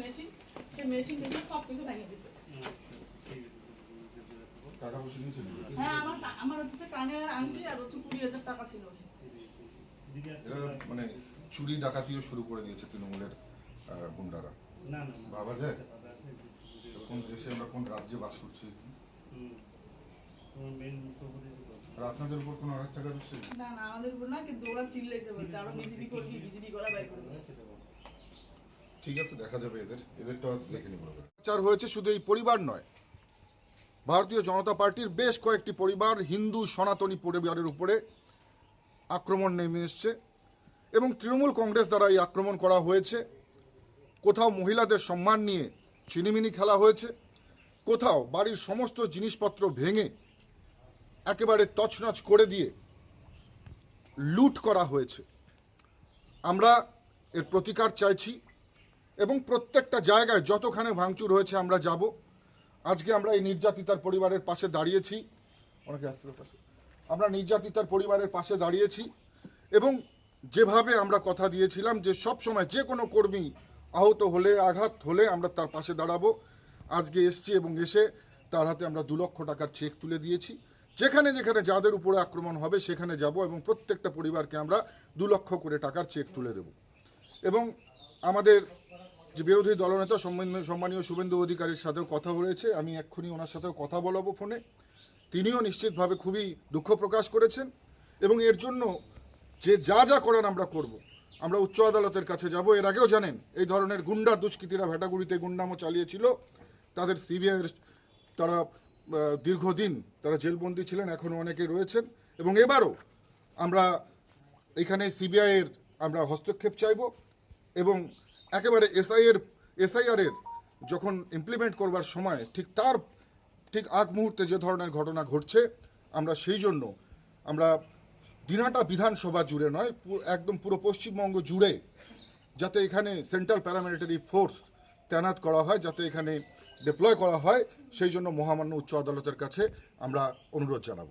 Machine টেশিন সব কিছু ভেঙে দিয়েছে টাকা পয়সা নিয়েছে? হ্যাঁ আমার আমার হচ্ছে কানের আংটি আর হচ্ছে কুড়ি হাজার টাকা ছিল এরা মানে চুরি ডাকাতিও শুরু করে দিয়েছে তৃণমূলের গুন্ডারা। ভাবা যায়? কোন দেশে আমরা কোন রাজ্যে বাস করছি? আপনাদের উপর কোনো আঘাত হচ্ছে না না আমাদের উপর না কিন্তু ওরা চিল্লাইছে বলছে আরও বিজেপি করবি বিজেপি করা বাইর করবি। ঠিক আছে, দেখা যাবে এদের। এদেরটা দেখে হয়েছে শুধু এই পরিবার নয়। ভারতীয় জনতা পার্টির বেশ কয়েকটি পরিবার হিন্দু, সনাতনী পরিবারের উপরে আক্রমণ নেমে এসছে এবং তৃণমূল কংগ্রেস দ্বারা এই আক্রমণ করা হয়েছে। কোথাও মহিলাদের সম্মান নিয়ে চিনিমিনি খেলা হয়েছে। কোথাও বাড়ির সমস্ত জিনিসপত্র ভেঙে একেবারে তছনছ করে দিয়ে লুট করা হয়েছে। আমরা এর প্রতিকার চাইছি। এবং প্রত্যেকটা জায়গায় যতখানে ভাঙচুর হয়েছে আমরা যাব। আজকে আমরা এই নির্যাতিতার পরিবারের পাশে দাঁড়িয়েছি। অনেকে আসতে পাশে। আমরা নির্যাতিতার পরিবারের পাশে দাঁড়িয়েছি এবং যেভাবে আমরা কথা দিয়েছিলাম যে সব সময় যে কোনো কর্মী আহত হলে, আঘাত হলে আমরা তার পাশে দাঁড়াবো। আজকে এসছি এবং এসে তার হাতে আমরা দু লক্ষ টাকার চেক তুলে দিয়েছি। যেখানে যেখানে যাদের উপরে আক্রমণ হবে সেখানে যাব এবং প্রত্যেকটা পরিবারকে আমরা দু লক্ষ করে টাকার চেক তুলে দেব। এবং আমাদের যে বিরোধী দলনেতা সম্মানীয় শুভেন্দু অধিকারীর সাথেও কথা হয়েছে। আমি এক্ষুনি ওনার সাথেও কথা বলাবো ফোনে। তিনিও নিশ্চিতভাবে খুবই দুঃখ প্রকাশ করেছেন এবং এর জন্য যে যা যা করার আমরা করব, আমরা উচ্চ আদালতের কাছে যাব। এর আগেও জানেন, এই ধরনের গুন্ডা দুষ্কৃতীরা ভেটাগুড়িতে গুন্ডামো চালিয়েছিল। তাদের সিবিআইয়ের তারা দীর্ঘদিন তারা জেলবন্দি ছিলেন এখনও অনেকে রয়েছেন। এবং এবারও আমরা এখানে সিবিআইয়ের আমরা হস্তক্ষেপ চাইব এবং একেবারে এসআইয়ের এসআইআরের যখন ইমপ্লিমেন্ট করবার সময় ঠিক তার ঠিক আগ মুহূর্তে যে ধরনের ঘটনা ঘটছে আমরা সেই জন্য আমরা দিনাটা বিধানসভা জুড়ে নয় একদম পুরো পশ্চিমবঙ্গ জুড়ে যাতে এখানে সেন্ট্রাল প্যারামিলিটারি ফোর্স তৈনাত করা হয় যাতে এখানে ডিপ্লয় করা হয় সেই জন্য মহামান্য উচ্চ আদালতের কাছে আমরা অনুরোধ জানাব।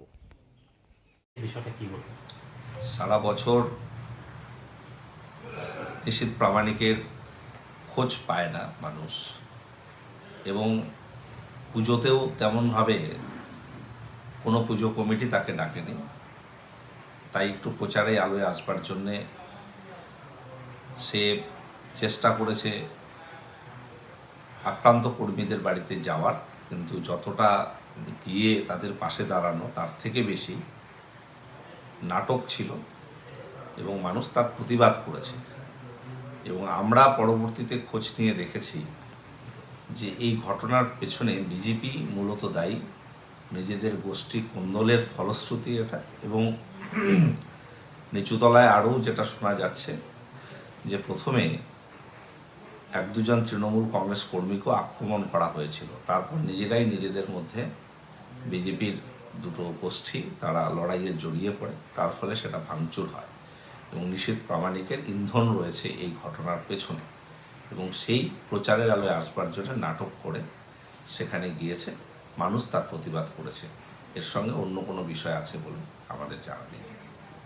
বিষয়টা কি বলব? সারা বছর নিশ্চিত প্রামাণিকের খোঁজ পায় না মানুষ। এবং পুজোতেও তেমনভাবে কোনো পুজো কমিটি তাকে ডাকেনি। তাই একটু প্রচারে আলোয় আসবার জন্যে সে চেষ্টা করেছে আক্রান্ত কর্মীদের বাড়িতে যাওয়ার। কিন্তু যতটা গিয়ে তাদের পাশে দাঁড়ানো, তার থেকে বেশি নাটক ছিল এবং মানুষ তার প্রতিবাদ করেছে। এবং আমরা পরবর্তীতে খোঁজ নিয়ে দেখেছি যে এই ঘটনার পেছনে বিজেপি মূলত দায়ী। নিজেদের গোষ্ঠী কোন্দলের ফলশ্রুতি এটা এবং নিচুতলায় আরও যেটা শোনা যাচ্ছে যে প্রথমে এক দুজন তৃণমূল কংগ্রেস কর্মীকেও আক্রমণ করা হয়েছিল। তারপর নিজেরাই নিজেদের মধ্যে বিজেপির দুটো গোষ্ঠী তারা লড়াইয়ে জড়িয়ে পড়ে। তার ফলে সেটা ভাঙচুর হয়। এবং নিষেধ প্রামাণিকের ইন্ধন রয়েছে এই ঘটনার পেছনে। এবং সেই প্রচারের আলোয় আসবার জন্য নাটক করে সেখানে গিয়েছে, মানুষ তার প্রতিবাদ করেছে। এর সঙ্গে অন্য কোনো বিষয় আছে বলে আমাদের জানা নেই।